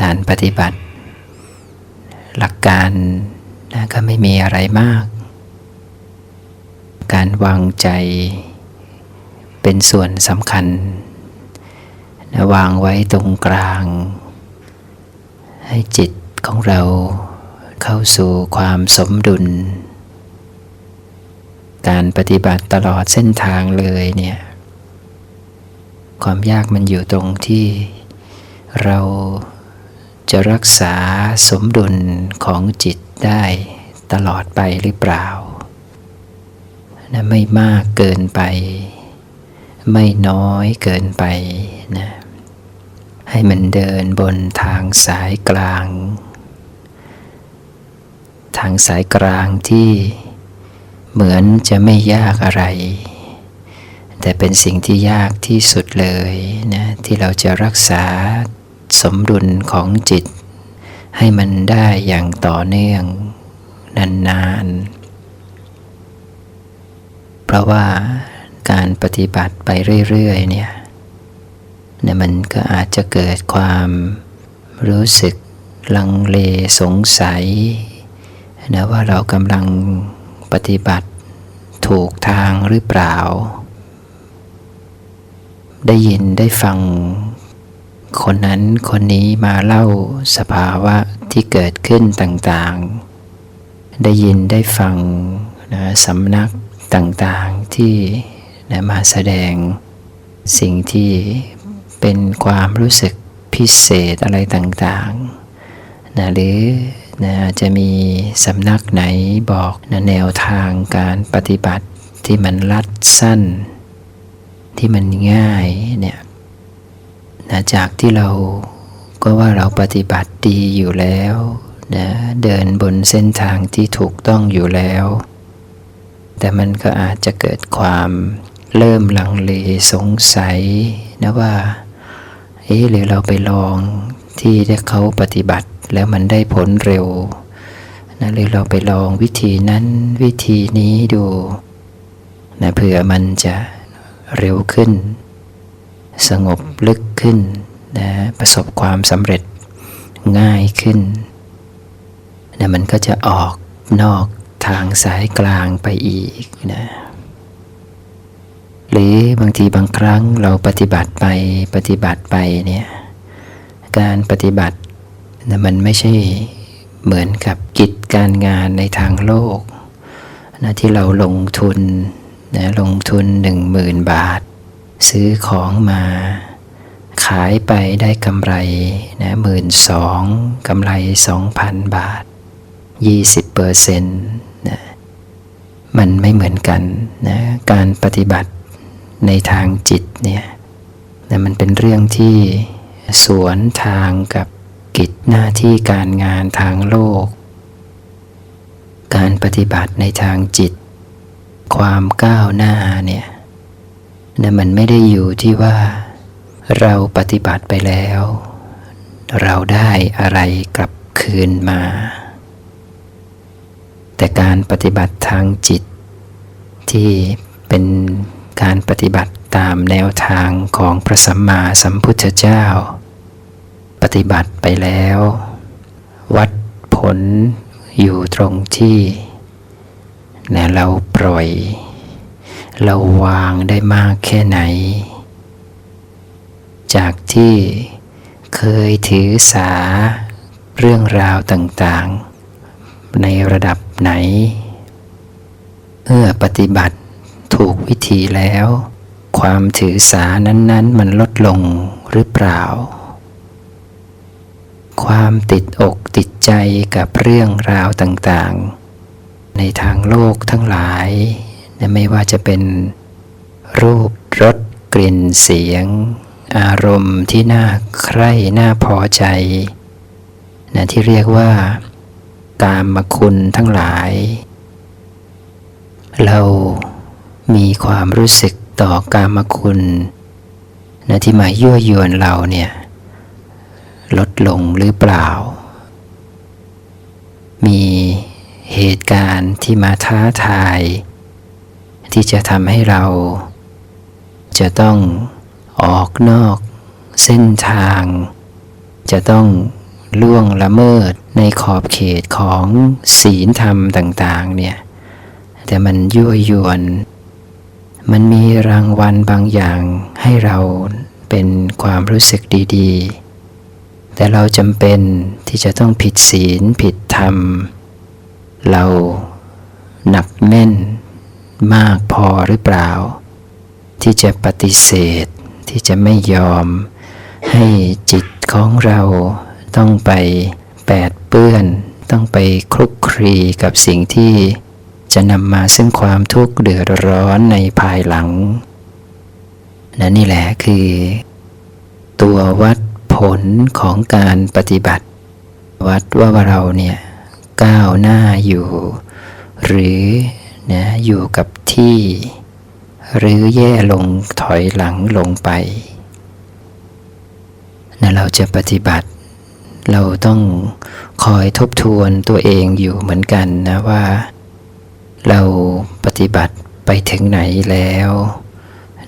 การปฏิบัติ หลักการนะก็ไม่มีอะไรมาก การวางใจเป็นส่วนสำคัญนะวางไว้ตรงกลาง ให้จิตของเราเข้าสู่ความสมดุล การปฏิบัติตลอดเส้นทางเลยเนี่ย ความยากมันอยู่ตรงที่เราจะรักษาสมดุลของจิตได้ ตลอดไปหรือเปล่านะไม่มากเกินไป ไม่น้อยเกินไปนะให้มันเดินบนทางสายกลาง ทางสายกลางที่เหมือนจะไม่ยากอะไร แต่เป็นสิ่งที่ยากที่สุดเลยนะที่เราจะรักษาสมดุลของจิต ให้มันได้อย่างต่อเนื่อง นานๆ เพราะว่าการปฏิบัติไปเรื่อยๆเนี่ยเนี่ยมันก็อาจจะเกิดความรู้สึกลังเลสงสัยนะว่าเรากำลังปฏิบัติถูกทางหรือเปล่า ได้ยินได้ฟัง คนนั้นคนนี้มาเล่าสภาวะที่เกิดขึ้นต่างๆ ได้ยินได้ฟังนะสำนักต่างๆที่นะมาแสดงสิ่งที่เป็นความรู้สึกพิเศษอะไรต่างๆนะหรือนะจะมีสำนักไหนบอกนะแนวทางการปฏิบัติที่มันลัดสั้น ที่มันง่ายเนี่ยนะจากที่เราก็ว่าเราปฏิบัติดีอยู่แล้ว นะเดินบนเส้นทางที่ถูกต้องอยู่แล้ว แต่มันก็อาจจะเกิดความเริ่มลังเลสงสัยนะว่า เอ๊ะหรือเราไปลองที่ที่เขาปฏิบัติแล้วมันได้ผลเร็วนะหรือเราไปลองวิธีนั้นวิธีนี้ดูนะเผื่อมันจะเร็วขึ้น สงบลึกขึ้นนะประสบความสำเร็จง่ายขึ้น นะมันก็จะออกนอกทางสายกลางไปอีกนะหรือบางทีบางครั้งเราปฏิบัติไปปฏิบัติไปเนี่ยการปฏิบัตินะมันไม่ใช่เหมือนกับกิจการงานในทางโลกนะที่เราลงทุนนะลงทุนหนึ่งหมื่นบาท ซื้อของมา ขายไปได้กำไรนะหมื่นสองกำไรสองพันบาท ยี่สิบเปอร์เซ็นต์นะมันไม่เหมือนกันนะการปฏิบัติในทางจิตเนี่ยนะมันเป็นเรื่องที่สวนทางกับกิจหน้าที่การงานทางโลก การปฏิบัติในทางจิต ความก้าวหน้าเนี่ยนะมันไม่ได้อยู่ที่ว่าเราปฏิบัติไปแล้ว เราได้อะไรกลับคืนมา แต่การปฏิบัติทางจิต ที่เป็นการปฏิบัติตามแนวทางของพระสัมมาสัมพุทธเจ้า ปฏิบัติไปแล้ว วัดผลอยู่ตรงที่นะเราปล่อย เราวางได้มากแค่ไหน จากที่เคยถือสาเรื่องราวต่างๆ ในระดับ ไหน เมื่อปฏิบัติถูกวิธีแล้ว ความถือสานั้น ๆ มันลดลงหรือเปล่า ความติดอกติดใจกับเรื่องราวต่างๆ ในทางโลกทั้งหลาย ไม่ว่าจะเป็นรูปรสกลิ่นเสียง อารมณ์ที่น่าใคร่น่าพอใจนะที่เรียกว่า กามคุณทั้งหลาย เรามีความรู้สึกต่อกามคุณนะที่มายั่วยวนเราเนี่ย ลดลงหรือเปล่า มีเหตุการณ์ที่มาท้าทาย ที่จะทำให้เรา จะต้องออกนอกเส้นทาง จะต้อง ล่วงละเมิดในขอบเขตของศีลธรรมต่างๆเนี่ยแต่มันยั่วยวน มันมีรางวัลบางอย่างให้เราเป็นความรู้สึกดีๆ แต่เราจำเป็นที่จะต้องผิดศีลผิดธรรม เราหนักแน่นมากพอหรือเปล่า ที่จะปฏิเสธที่จะไม่ยอมให้จิตของเรา ต้องไปแปดเปื้อน ต้องไปคลุกคลีกับสิ่งที่จะนำมาซึ่งความทุกข์เดือดร้อนในภายหลังและนี่แหละคือ ตัววัดผลของการปฏิบัติ วัดว่าเราเนี่ยก้าวหน้าอยู่ หรือนะอยู่กับที่ หรือแย่ลงถอยหลังลงไปนะเราจะปฏิบัติ เราต้องคอยทบทวนตัวเองอยู่เหมือนกันนะว่า เราปฏิบัติไปถึงไหนแล้ว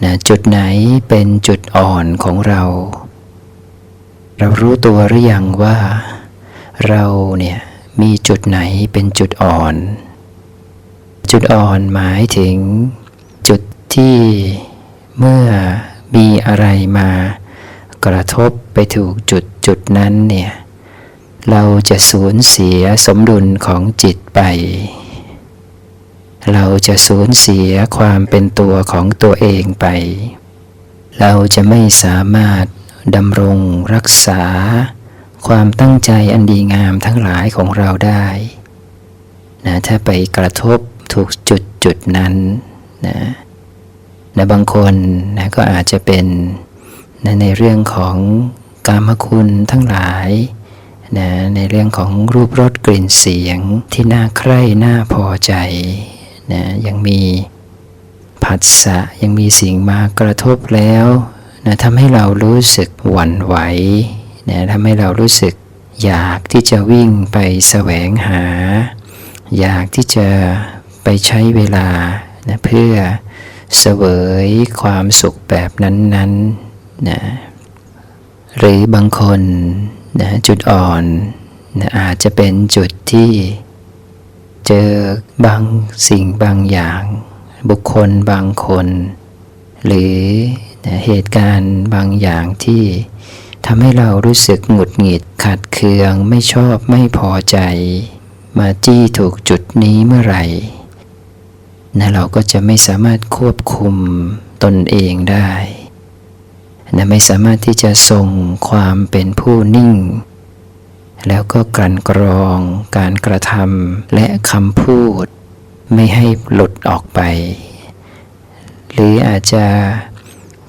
นะจุดไหนเป็นจุดอ่อนของเรา เรารู้ตัวหรือยังว่า เราเนี่ยมีจุดไหนเป็นจุดอ่อน จุดอ่อนหมายถึงจุดที่เมื่อมีอะไรมากระทบไปถูกจุดจุดนั้นเนี่ย เราจะสูญเสียสมดุลของจิตไป เราจะสูญเสียความเป็นตัวของตัวเองไป เราจะไม่สามารถดำรงรักษา ความตั้งใจอันดีงามทั้งหลายของเราได้นะถ้าไปกระทบถูกจุดจุดนั้นนะนะบางคนนะก็อาจจะเป็นนะในเรื่องของกามคุณทั้งหลาย นะในเรื่องของรูปรสกลิ่นเสียงที่น่าใคร่น่าพอใจนะยังมีผัสสะยังมีสิ่งมากระทบแล้วนะทำให้เรารู้สึกหวั่นไหวนะทำให้เรารู้สึกอยากที่จะวิ่งไปแสวงหา อยากที่จะไปใช้เวลานะเพื่อเสวยความสุขแบบนั้นๆนะหรือบางคน นะจุดอ่อนนะอาจจะเป็นจุดที่เจอบางสิ่งบางอย่าง บุคคลบางคน หรือนะเหตุการณ์บางอย่างที่ทำให้เรารู้สึกหงุดหงิดขัดเคืองไม่ชอบไม่พอใจ มาจี้ถูกจุดนี้เมื่อไหร่นะเราก็จะไม่สามารถควบคุมตนเองได้ นะไม่สามารถที่จะทรงความเป็นผู้นิ่ง แล้วก็กลั่นกรองการกระทำและคำพูด ไม่ให้หลุดออกไป หรืออาจจะ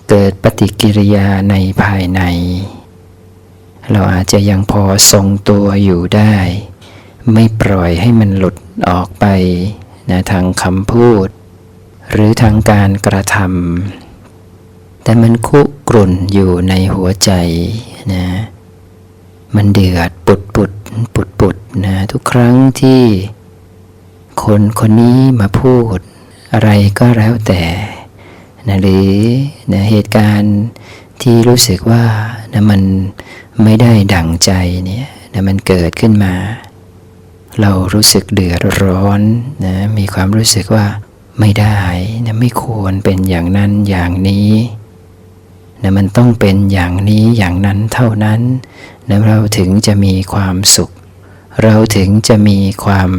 เกิดปฏิกิริยาในภายใน เราอาจจะยังพอทรงตัวอยู่ได้ ไม่ปล่อยให้มันหลุดออกไปนะทางคำพูด หรือทางการกระทำ แต่มันคุกรุ่นอยู่ในหัวใจนะมันเดือดปุดปุดปุดปุดนะทุกครั้งที่คนคนนี้มาพูดอะไรก็แล้วแต่นะหรือนะเหตุการณ์ที่รู้สึกว่านะมันไม่ได้ดั่งใจเนี่ยนะมันเกิดขึ้นมา เรารู้สึกเดือดร้อนนะมีความรู้สึกว่าไม่ได้นะไม่ควรเป็นอย่างนั้นอย่างนี้ นะมันต้องเป็นอย่างนี้อย่างนั้นเท่านั้นนะเราถึงจะมีความสุข เราถึงจะมีความ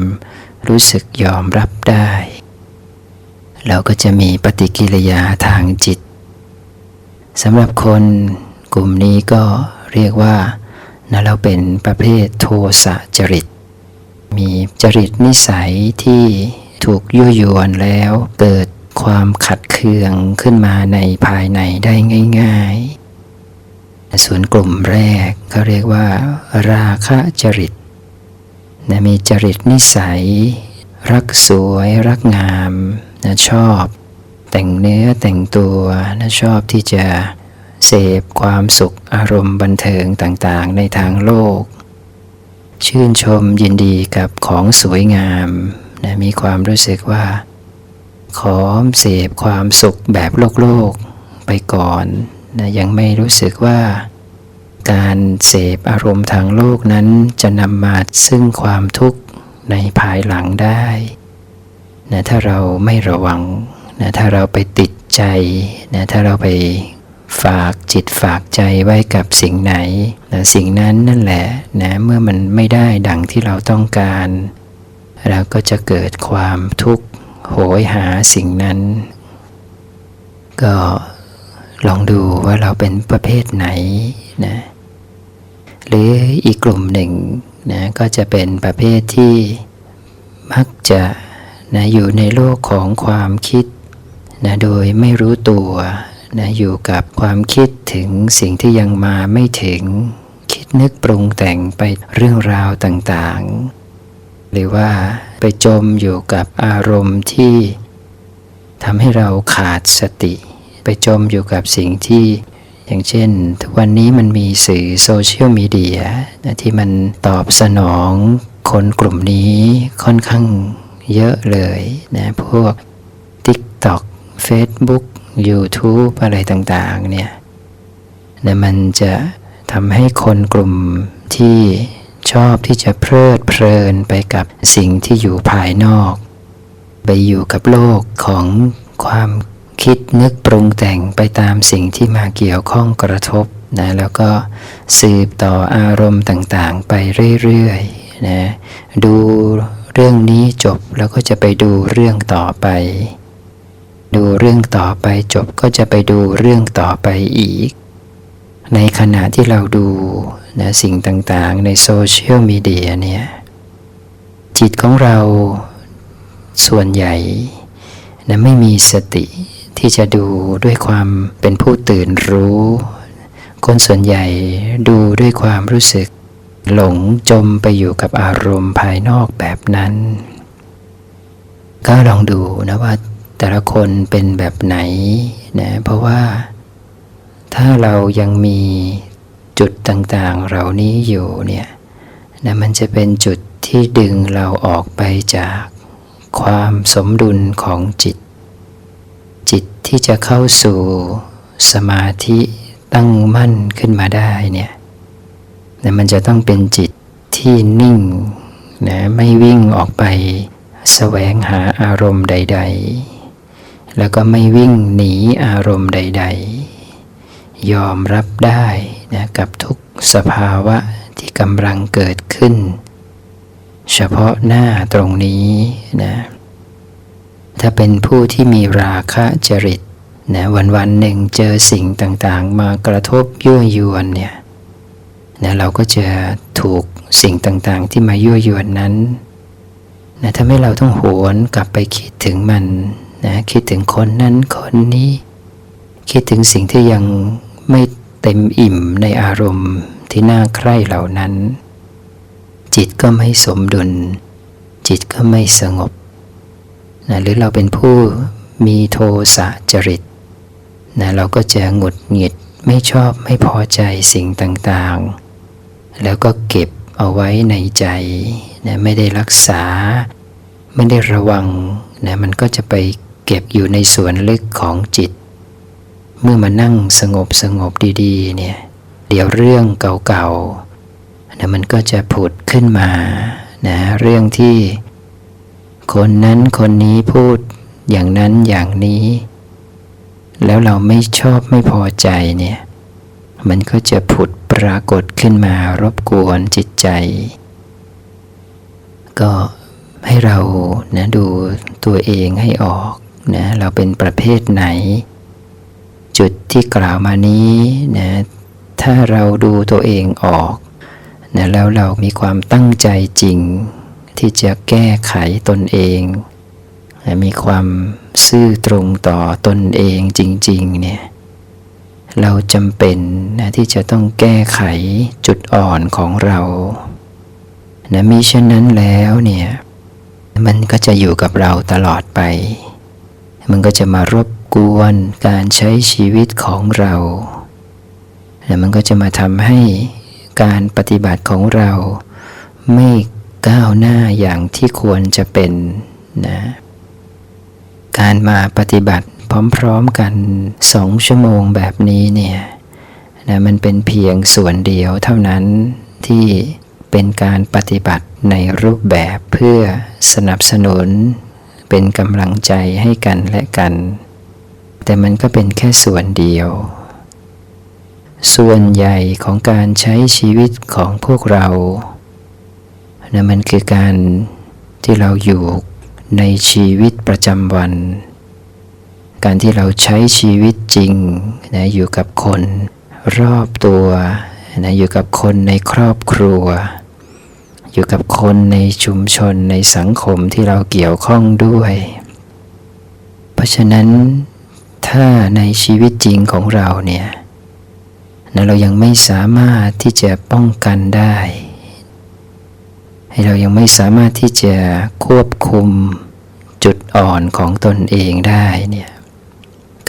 รู้สึกยอมรับได้ เราก็จะมีปฏิกิริยาทางจิตสำหรับคนกลุ่มนี้ก็เรียกว่านะเราเป็นประเภทโทสะจริต มีจริตนิสัยที่ถูกยั่วยวนแล้วเกิด ความขัดเคืองขึ้นมาในภายในได้ง่าย ๆ ส่วนกลุ่มแรกเขาเรียกว่า ราคะจริตนะมีจริตนิสัย รักสวยรักงามนะชอบ แต่งเนื้อแต่งตัวนะชอบที่จะเสพความสุขอารมณ์บันเทิงต่างๆ ในทางโลก ชื่นชมยินดีกับของสวยงามนะมีความรู้สึกว่า ขอเสพความสุขแบบโลกโลกไปก่อนนะยังไม่รู้สึกว่า การเสพอารมณ์ทางโลกนั้นจะนำมาซึ่งความทุกข์ในภายหลังได้นะถ้าเราไม่ระวังนะถ้าเราไปติดใจนะถ้าเราไปฝากจิตฝากใจไว้กับสิ่งไหนนะสิ่งนั้นนั่นแหละนะเมื่อมันไม่ได้ดังที่เราต้องการ เราก็จะเกิดความทุกข์ โหยหาสิ่งนั้น ก็ลองดูว่าเราเป็นประเภทไหนนะหรืออีกกลุ่มหนึ่งนะก็จะเป็นประเภทที่มักจะนะอยู่ในโลกของความคิดนะโดยไม่รู้ตัวนะอยู่กับความคิดถึงสิ่งที่ยังมาไม่ถึง คิดนึกปรุงแต่งไปเรื่องราวต่างๆ หรือว่าไปจมอยู่กับอารมณ์ที่ทำให้เราขาดสติ ไปจมอยู่กับสิ่งที่อย่างเช่น ทุกวันนี้มันมีสื่อโซเชียลมีเดียที่มันตอบสนองคนกลุ่มนี้ค่อนข้างเยอะเลยนะพวก TikTok Facebook YouTube อะไรต่างๆเนี่ยนะมันจะทำให้คนกลุ่มที่ ชอบที่จะเพลิดเพลินไปกับสิ่งที่อยู่ภายนอก ไปอยู่กับโลกของความคิดนึกปรุงแต่งไปตามสิ่งที่มาเกี่ยวข้องกระทบนะแล้วก็สืบต่ออารมณ์ต่างๆ ไปเรื่อยๆนะดูเรื่องนี้จบแล้วก็จะไปดูเรื่องต่อไป ดูเรื่องต่อไปจบก็จะไปดูเรื่องต่อไปอีก ในขณะที่เราดูนะสิ่งต่างๆ ในโซเชียลมีเดียเนี่ยจิตของเราส่วนใหญ่นะไม่มีสติที่จะดูด้วยความเป็นผู้ตื่นรู้ คนส่วนใหญ่ดูด้วยความรู้สึก หลงจมไปอยู่กับอารมณ์ภายนอกแบบนั้น ก็ลองดูนะว่าแต่ละคนเป็นแบบไหนนะเพราะว่า ถ้าเรายังมีจุดต่างๆ เหล่านี้อยู่เนี่ยนะมันจะเป็นจุดที่ดึงเราออกไปจากความสมดุลของจิต จิตที่จะเข้าสู่สมาธิตั้งมั่นขึ้นมาได้เนี่ยนะมันจะต้องเป็นจิตที่นิ่งนะไม่วิ่งออกไปแสวงหาอารมณ์ใด ๆ แล้วก็ไม่วิ่งหนีอารมณ์ใด ๆ ยอมรับได้นะกับทุกสภาวะที่กำลังเกิดขึ้น เฉพาะหน้าตรงนี้นะถ้าเป็นผู้ที่มีราคะจริตนะวันวันหนึ่งเจอสิ่งต่างๆ มากระทบยั่วยวนเนี่ยนะเราก็จะถูกสิ่งต่างๆ ที่มายั่วยวนนั้นนะทำให้เราต้องหวนกลับไปคิดถึงมันนะคิดถึงคนนั้นคนนี้ คิดถึงสิ่งที่ยัง ไม่เต็มอิ่มในอารมณ์ที่น่าใคร่เหล่านั้น จิตก็ไม่สมดุล จิตก็ไม่สงบนะหรือเราเป็นผู้มีโทสะจริตนะเราก็จะหงุดหงิดไม่ชอบไม่พอใจสิ่งต่างๆ แล้วก็เก็บเอาไว้ในใจนะไม่ได้รักษา ไม่ได้ระวังนะมันก็จะไปเก็บอยู่ในส่วนลึกของจิต เมื่อมานั่งสงบสงบดีๆ เนี่ย เดี๋ยวเรื่องเก่าๆนะมันก็จะผุดขึ้นมานะเรื่องที่คนนั้นคนนี้พูดอย่างนั้นอย่างนี้ แล้วเราไม่ชอบไม่พอใจเนี่ย มันก็จะผุดปรากฏขึ้นมารบกวนจิตใจ ก็ให้เรานะดูตัวเองให้ออกนะเราเป็นประเภทไหน จุดที่กล่าวมานี้นะถ้าเราดูตัวเองออกนะแล้วเรามีความตั้งใจจริง ที่จะแก้ไขตนเองนะมีความซื่อตรงต่อตนเองจริงๆเนี่ยเราจำเป็นนะที่จะต้องแก้ไขจุดอ่อนของเรานะมิฉะนั้นแล้วเนี่ยมันก็จะอยู่กับเราตลอดไป มันก็จะมารบ กวนการใช้ชีวิตของเราแล้วมันก็จะมาทำให้การปฏิบัติของเราไม่ก้าวหน้าอย่างที่ควรจะเป็นนะการมาปฏิบัติพร้อมๆกันสองชั่วโมงแบบนี้เนี่ยนะมันเป็นเพียงส่วนเดียวเท่านั้นที่เป็นการปฏิบัติในรูปแบบเพื่อสนับสนุน เป็นกำลังใจให้กันและกัน แต่มันก็เป็นแค่ส่วนเดียว ส่วนใหญ่ของการใช้ชีวิตของพวกเรานะมันคือการที่เราอยู่ในชีวิตประจำวัน การที่เราใช้ชีวิตจริงนะอยู่กับคนรอบตัวนะอยู่กับคนในครอบครัว อยู่กับคนในชุมชนในสังคมที่เราเกี่ยวข้องด้วย เพราะฉะนั้น ถ้าในชีวิตจริงของเราเนี่ยนะเรายังไม่สามารถที่จะป้องกันได้เรายังไม่สามารถที่จะควบคุมจุดอ่อนของตนเองได้เนี่ย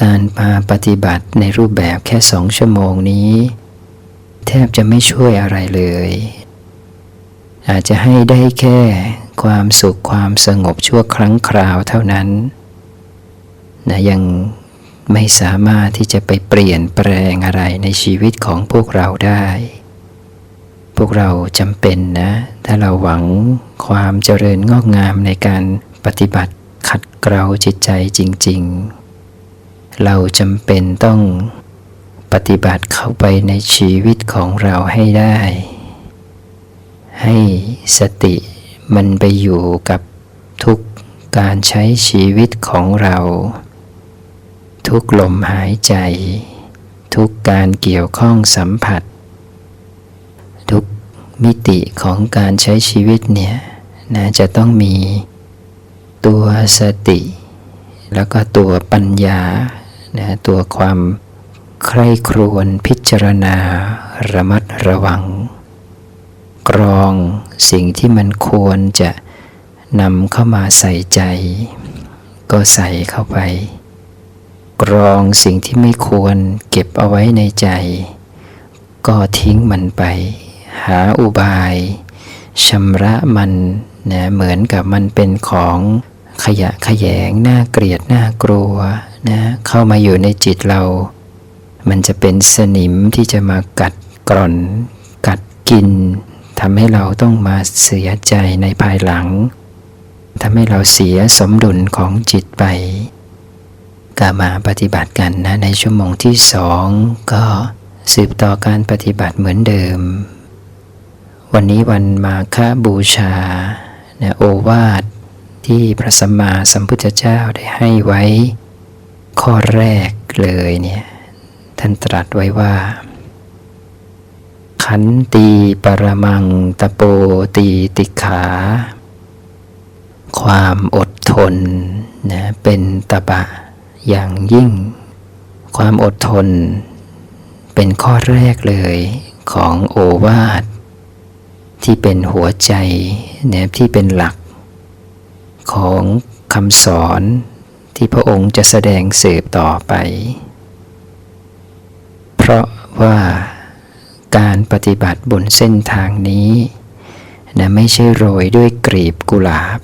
การมาปฏิบัติในรูปแบบแค่สองชั่วโมงนี้ แทบจะไม่ช่วยอะไรเลย อาจจะให้ได้แค่ความสุขความสงบชั่วครั้งคราวเท่านั้นนะยัง ไม่สามารถที่จะไปเปลี่ยนแปลงอะไรในชีวิตของพวกเราได้ พวกเราจำเป็นนะ ถ้าเราหวังความเจริญงอกงามในการปฏิบัติขัดเกลาจิตใจจริง ๆ เราจำเป็นต้องปฏิบัติเข้าไปในชีวิตของเราให้ได้ ให้สติมันไปอยู่กับทุกการใช้ชีวิตของเรา ทุกลมหายใจ ทุกการเกี่ยวข้องสัมผัส ทุกมิติของการใช้ชีวิตเนี่ยนะจะต้องมีตัวสติ แล้วก็ตัวปัญญานะตัวความใคร่ครวญพิจารณา ระมัดระวัง กรองสิ่งที่มันควรจะนำเข้ามาใส่ใจ ก็ใส่เข้าไป กรองสิ่งที่ไม่ควรเก็บเอาไว้ในใจ ก็ทิ้งมันไป หาอุบายชำระมันนะเหมือนกับมันเป็นของขยะขยงน่าเกลียดน่ากลัวนะเข้ามาอยู่ในจิตเรา มันจะเป็นสนิมที่จะมากัดกร่อน กัดกินทำให้เราต้องมาเสียใจในภายหลังทำให้เราเสียสมดุลของจิตไป ก็มาปฏิบัติกันนะในชั่วโมงที่สองก็สืบต่อการปฏิบัติเหมือนเดิม วันนี้วันมาฆบูชานะโอวาทที่พระสัมมาสัมพุทธเจ้าได้ให้ไว้ ข้อแรกเลยเนี่ยท่านตรัสไว้ว่า ขันตีปรมังตะโปตีติขา ความอดทนนะเป็นตบะ อย่างยิ่ง ความอดทน เป็นข้อแรกเลยของโอวาท ที่เป็นหัวใจนี่ยที่เป็นหลัก ของคำสอนที่พระองค์จะแสดงสืบต่อไป เพราะว่าการปฏิบัติบนเส้นทางนี้นะไม่ใช่โรยด้วยกลีบกุหลาบ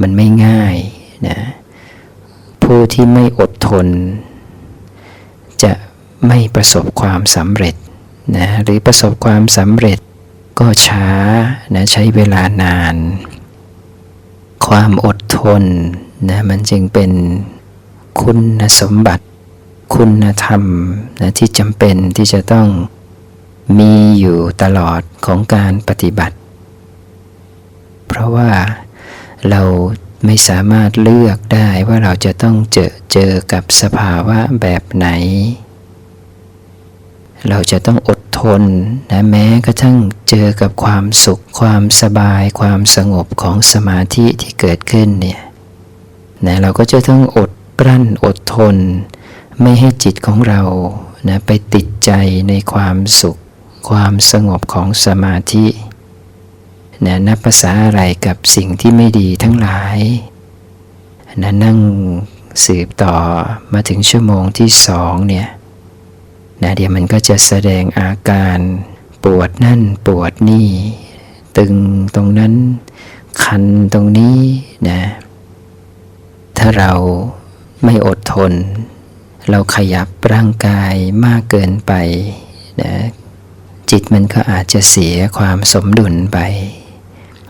มันไม่ง่ายนะ ผู้ที่ไม่อดทน จะไม่ประสบความสำเร็จนะหรือประสบความสำเร็จก็ช้านะใช้เวลานาน ความอดทนนะมันจึงเป็นคุณสมบัติ คุณธรรมนะที่จำเป็นที่จะต้องมีอยู่ตลอดของการปฏิบัติ เพราะว่าเรา ไม่สามารถเลือกได้ว่าเราจะต้องเจอเจอกับสภาวะแบบไหน เราจะต้องอดทนนะแม้กระทั่งเจอกับความสุข ความสบาย ความสงบของสมาธิที่เกิดขึ้นเนี่ยนะเราก็จะต้องอดกลั้นอดทน ไม่ให้จิตของเรานะไปติดใจในความสุข ความสงบของสมาธิ นะนับภาษาอะไรกับสิ่งที่ไม่ดีทั้งหลายนะนั่งสืบต่อมาถึงชั่วโมงที่สองเนี่ยนะเดี๋ยวมันก็จะแสดงอาการปวดนั่นปวดนี่ ตึงตรงนั้น คันตรงนี้นะถ้าเราไม่อดทน เราขยับร่างกายมากเกินไปนะจิตมันก็อาจจะเสียความสมดุลไป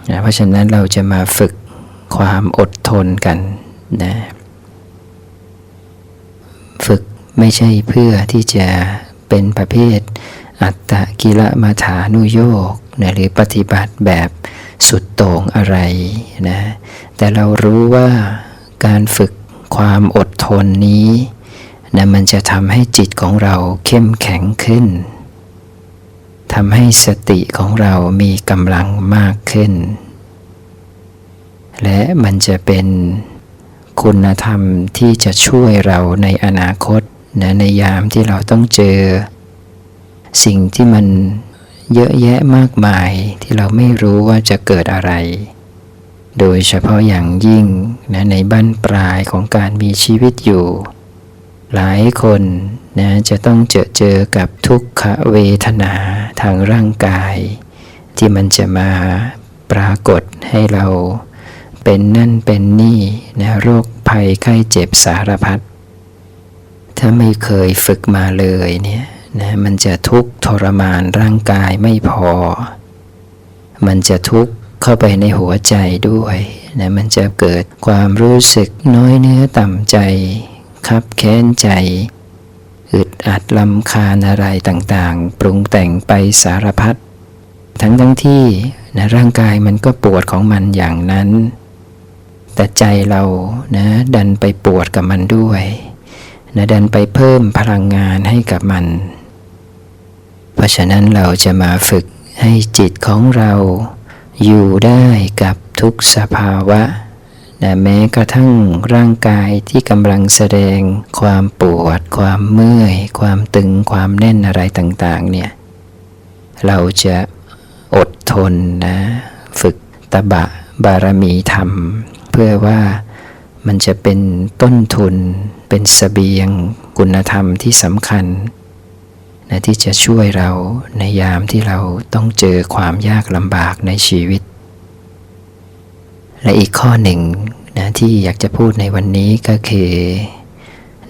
นะเพราะฉะนั้นเราจะมาฝึกความอดทนกันนะฝึกไม่ใช่เพื่อที่จะเป็นประเภท อัตตะกิละมาฐานุโยกนะหรือปฏิบัติแบบสุดโต่งอะไรนะแต่เรารู้ว่าการฝึกความอดทนนี้นะมันจะทำให้จิตของเราเข้มแข็งขึ้น ทำให้สติของเรามีกำลังมากขึ้น และมันจะเป็นคุณธรรมที่จะช่วยเราในอนาคตนะในยามที่เราต้องเจอ สิ่งที่มันเยอะแยะมากมายที่เราไม่รู้ว่าจะเกิดอะไร โดยเฉพาะอย่างยิ่งนะในบั้นปลายของการมีชีวิตอยู่ หลายคนนะจะต้องเจอเจอกับทุกขเวทนา ทางร่างกาย ที่มันจะมาปรากฏให้เราเป็นนั่นเป็นนี่นะโรคภัยไข้เจ็บสารพัดถ้าไม่เคยฝึกมาเลยเนี่ยนะมันจะทุกข์ทรมานร่างกายไม่พอ มันจะทุกข์เข้าไปในหัวใจด้วยนะมันจะเกิดความรู้สึกน้อยเนื้อต่ำใจ คับแค้นใจ อึดอัดลำคาญอะไรต่างๆ ปรุงแต่งไปสารพัดทั้งทั้งที่นะร่างกายมันก็ปวดของมันอย่างนั้น แต่ใจเรานะดันไปปวดกับมันด้วยนะดันไปเพิ่มพลังงานให้กับมัน เพราะฉะนั้นเราจะมาฝึกให้จิตของเรา อยู่ได้กับทุกสภาวะ นะแม้กระทั่งร่างกายที่กำลังแสดงความปวด ความเมื่อย ความตึงความแน่นอะไรต่างๆเนี่ยเราจะอดทนนะ ฝึกตบะบารมีธรรม เพื่อว่ามันจะเป็นต้นทุนเป็นสเสบียงคุณธรรมที่สำคัญนะที่จะช่วยเราในยามที่เราต้องเจอความยากลำบากในชีวิต และอีกข้อหนึ่งนะที่อยากจะพูดในวันนี้ก็คือ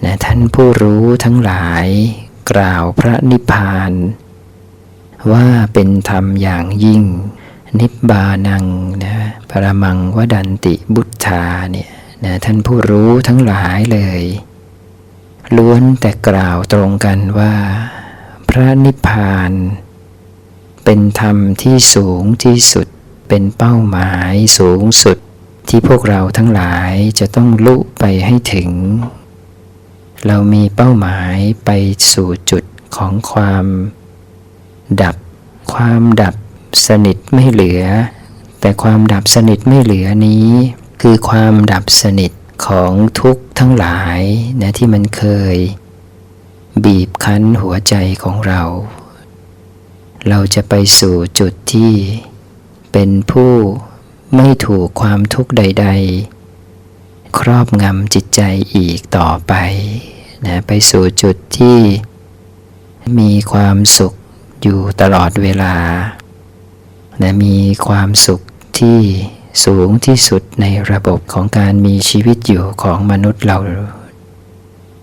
นะท่านผู้รู้ทั้งหลายกล่าวพระนิพพาน ว่าเป็นธรรมอย่างยิ่ง นิบบานังนะปรมังวดันติบุตธาเนี่ยนะท่านผู้รู้ทั้งหลายเลย ล้วนแต่กล่าวตรงกันว่า พระนิพพาน เป็นธรรมที่สูงที่สุด เป็นเป้าหมายสูงสุดที่พวกเราทั้งหลายจะต้องลุไปให้ถึง เรามีเป้าหมายไปสู่จุดของความ ดับ ความดับสนิทไม่เหลือ แต่ความดับสนิทไม่เหลือนี้ คือความดับสนิทของทุกทั้งหลายนะที่มันเคย บีบคั้นหัวใจของเรา เราจะไปสู่จุดที่ เป็นผู้ไม่ถูกความทุกข์ใด ๆ ครอบงำจิตใจอีกต่อไปนะไปสู่จุดที่มีความสุขอยู่ตลอดเวลานะมีความสุขที่สูงที่สุดในระบบของการมีชีวิตอยู่ของมนุษย์เรา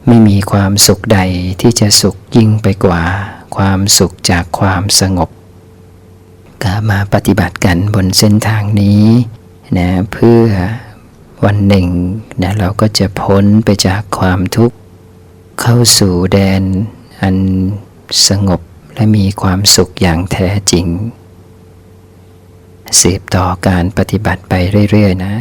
ไม่มีความสุขใดที่จะสุขยิ่งไปกว่า ความสุขจากความสงบ ก็มาปฏิบัติกันบนเส้นทางนี้นะเพื่อวันหนึ่งนะเราก็จะพ้นไปจากความทุกข์ เข้าสู่แดนอันสงบและมีความสุขอย่างแท้จริงสืบต่อการปฏิบัติไปเรื่อย ๆ นะ